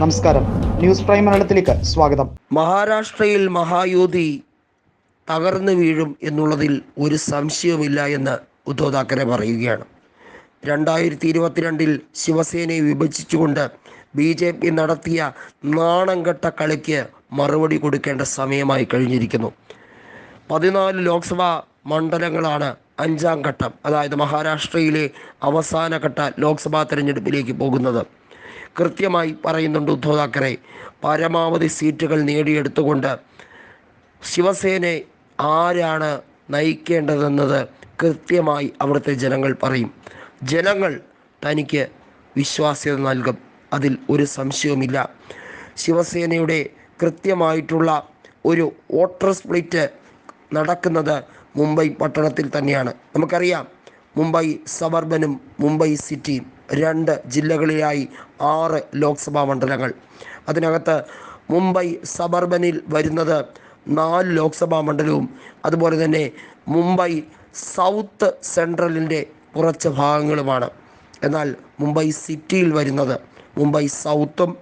നമസ്കാരം. News prime മലയാളത്തിലേക്ക് സ്വാഗതം. മഹാരാഷ്ട്രയിൽ മഹായോധി തകർന്നു വീഴും എന്നുള്ളതിൽ ഒരു സംശയവുമില്ല എന്ന് ഉദ്ധവ് താക്കറെ പറയുകയാണ്. രണ്ടായിരത്തി ഇരുപത്തിരണ്ടിൽ ശിവസേനയെ വിഭജിച്ചുകൊണ്ട് ബി ജെ പി നടത്തിയ നാണംകെട്ട കളിക്ക് മറുപടി കൊടുക്കേണ്ട സമയമായി കഴിഞ്ഞിരിക്കുന്നു. പതിനാല് ലോക്സഭാ മണ്ഡലങ്ങളാണ് അഞ്ചാം ഘട്ടം അതായത് മഹാരാഷ്ട്രയിലെ അവസാനഘട്ട ലോക്സഭാ തെരഞ്ഞെടുപ്പിലേക്ക് പോകുന്നത്. കൃത്യമായി പറയുന്നുണ്ട് ഉദ്ധവ് താക്കറെ പരമാവധി സീറ്റുകൾ നേടിയെടുത്തുകൊണ്ട് ശിവസേനയെ ആരാണ് നയിക്കേണ്ടതെന്നത് കൃത്യമായി അവിടുത്തെ ജനങ്ങൾ പറയും. ജനങ്ങൾ തനിക്ക് വിശ്വാസ്യത നൽകും. അതിൽ ഒരു സംശയവുമില്ല. ശിവസേനയുടെ കൃത്യമായിട്ടുള്ള ഒരു വോട്ടർ സ്പ്ലിറ്റ് നടക്കുന്നത് മുംബൈ പട്ടണത്തിൽ തന്നെയാണ്. നമുക്കറിയാം മുംബൈ സബർബനും മുംബൈ സിറ്റിയും രണ്ട് ജില്ലകളിലായി ആറ് ലോക്സഭാ മണ്ഡലങ്ങൾ. അതിനകത്ത് മുംബൈ സബർബനിൽ വരുന്നത് നാല് ലോക്സഭാ മണ്ഡലവും അതുപോലെ തന്നെ മുംബൈ സൗത്ത് സെൻട്രലിന്റെ കുറച്ച് ഭാഗങ്ങളുമാണ്. എന്നാൽ മുംബൈ സിറ്റിയിൽ വരുന്നത് മുംബൈ സൗത്തും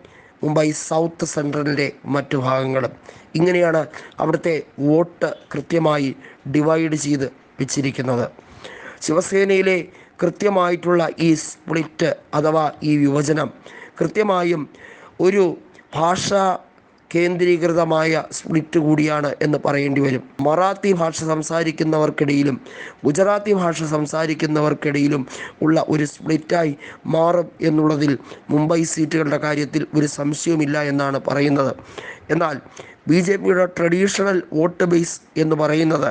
മുംബൈ സൗത്ത് സെൻട്രലിന്റെ മറ്റു ഭാഗങ്ങളും. ഇങ്ങനെയാണ് അവിടുത്തെ വോട്ട് കൃത്യമായി ഡിവൈഡ് ചെയ്ത് വെച്ചിരിക്കുന്നത്. ശിവസേനയിലെ കൃത്യമായിട്ടുള്ള ഈ സ്പ്ലിറ്റ് അഥവാ ഈ വിഭജനം കൃത്യമായും ഒരു ഭാഷ കേന്ദ്രീകൃതമായ സ്പ്ലിറ്റ് കൂടിയാണ് എന്ന് പറയേണ്ടി വരും. മറാത്തി ഭാഷ സംസാരിക്കുന്നവർക്കിടയിലും ഗുജറാത്തി ഭാഷ സംസാരിക്കുന്നവർക്കിടയിലും ഉള്ള ഒരു സ്പ്ലിറ്റായി മാറും എന്നുള്ളതിൽ മുംബൈ സീറ്റുകളുടെ കാര്യത്തിൽ ഒരു സംശയവുമില്ല എന്നാണ് പറയുന്നത്. എന്നാൽ ബി ജെ പിയുടെ ട്രഡീഷണൽ വോട്ട് ബേസ് എന്ന് പറയുന്നത്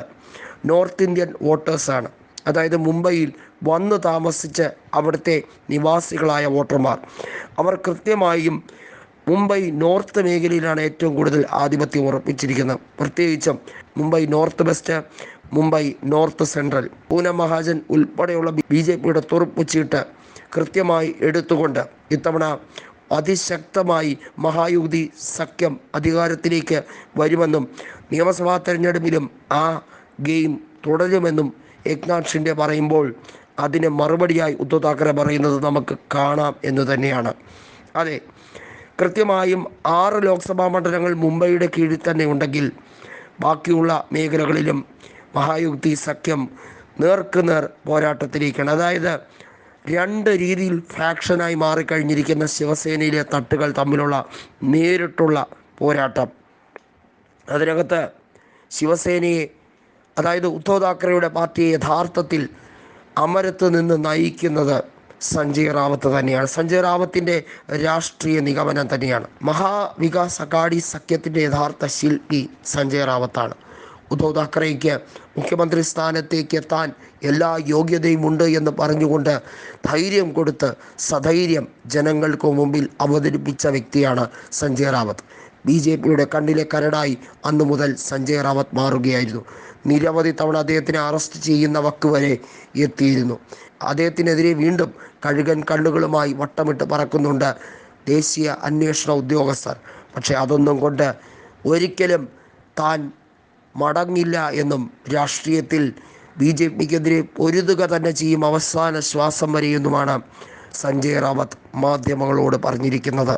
നോർത്ത് ഇന്ത്യൻ വോട്ടേഴ്സാണ് അതായത് മുംബൈയിൽ വന്ന് താമസിച്ച അവിടുത്തെ നിവാസികളായ വോട്ടർമാർ. അവർ കൃത്യമായും മുംബൈ നോർത്ത് മേഖലയിലാണ് ഏറ്റവും കൂടുതൽ ആധിപത്യം ഉറപ്പിച്ചിരിക്കുന്നത്. പ്രത്യേകിച്ചും Mumbai north west Mumbai north central. Pune Mahajan ഉൾപ്പെടെയുള്ള ബി ജെ പിയുടെ തുറുപ്പ് ചീട്ട് കൃത്യമായി എടുത്തുകൊണ്ട് ഇത്തവണ അതിശക്തമായി മഹായുതി സഖ്യം അധികാരത്തിലേക്ക് വരുമെന്നും നിയമസഭാ തെരഞ്ഞെടുപ്പിലും ആ ഗെയിം തുടരുമെന്നും ഏക്നാഥ് ഷിൻഡെ പറയുമ്പോൾ അതിന് മറുപടിയായി ഉദ്ധവ് താക്കറെ പറയുന്നത് നമുക്ക് കാണാം എന്ന് തന്നെയാണ്. അതെ കൃത്യമായും ആറ് ലോക്സഭാ മണ്ഡലങ്ങൾ മുംബൈയുടെ കീഴിൽ തന്നെ ഉണ്ടെങ്കിൽ ബാക്കിയുള്ള മേഖലകളിലും മഹായുക്തി സഖ്യം നേർക്കുനേർ പോരാട്ടത്തിലേക്കാണ് അതായത് രണ്ട് രീതിയിൽ ഫാക്ഷനായി മാറിക്കഴിഞ്ഞിരിക്കുന്ന ശിവസേനയിലെ തട്ടുകൾ തമ്മിലുള്ള നേരിട്ടുള്ള പോരാട്ടം. അതിനകത്ത് ശിവസേനയെ അതായത് ഉദ്ധവ് താക്കറെയുടെ പാർട്ടിയെ യഥാർത്ഥത്തിൽ അമരത്ത് നിന്ന് നയിക്കുന്നത് സഞ്ജയ് റാവത്ത് തന്നെയാണ്. സഞ്ജയ് റാവത്തിന്റെ രാഷ്ട്രീയ നിഗമനം തന്നെയാണ്. മഹാവികാസ് അഘാടി സഖ്യത്തിന്റെ യഥാർത്ഥ ശില്പി സഞ്ജയ് റാവത്താണ്. ഉദ്ധവ് താക്കറേക്ക് മുഖ്യമന്ത്രി സ്ഥാനത്തേക്ക് എത്താൻ എല്ലാ യോഗ്യതയും ഉണ്ട് എന്ന് പറഞ്ഞുകൊണ്ട് ധൈര്യം കൊടുത്ത് സധൈര്യം ജനങ്ങൾക്ക് മുമ്പിൽ അവതരിപ്പിച്ച വ്യക്തിയാണ് സഞ്ജയ് റാവത്ത്. ബി ജെ പിയുടെ കണ്ണിലെ കരടായി അന്നു മുതൽ സഞ്ജയ് റാവത്ത് മാറുകയായിരുന്നു. നിരവധി തവണ അദ്ദേഹത്തിനെ അറസ്റ്റ് ചെയ്യുന്ന വക്ക് വരെ എത്തിയിരുന്നു. അദ്ദേഹത്തിനെതിരെ വീണ്ടും കഴുകൻ കണ്ണുകളുമായി വട്ടമിട്ട് പറക്കുന്നുണ്ട് ദേശീയ അന്വേഷണ ഉദ്യോഗസ്ഥർ. പക്ഷേ അതൊന്നും കൊണ്ട് ഒരിക്കലും താൻ മടങ്ങില്ല എന്നും രാഷ്ട്രീയത്തിൽ ബി ജെ പിക്കെതിരെ പൊരുതുക തന്നെ ചെയ്യും അവസാന ശ്വാസം വരെയെന്നുമാണ് സഞ്ജയ് റാവത്ത് മാധ്യമങ്ങളോട് പറഞ്ഞിരിക്കുന്നത്.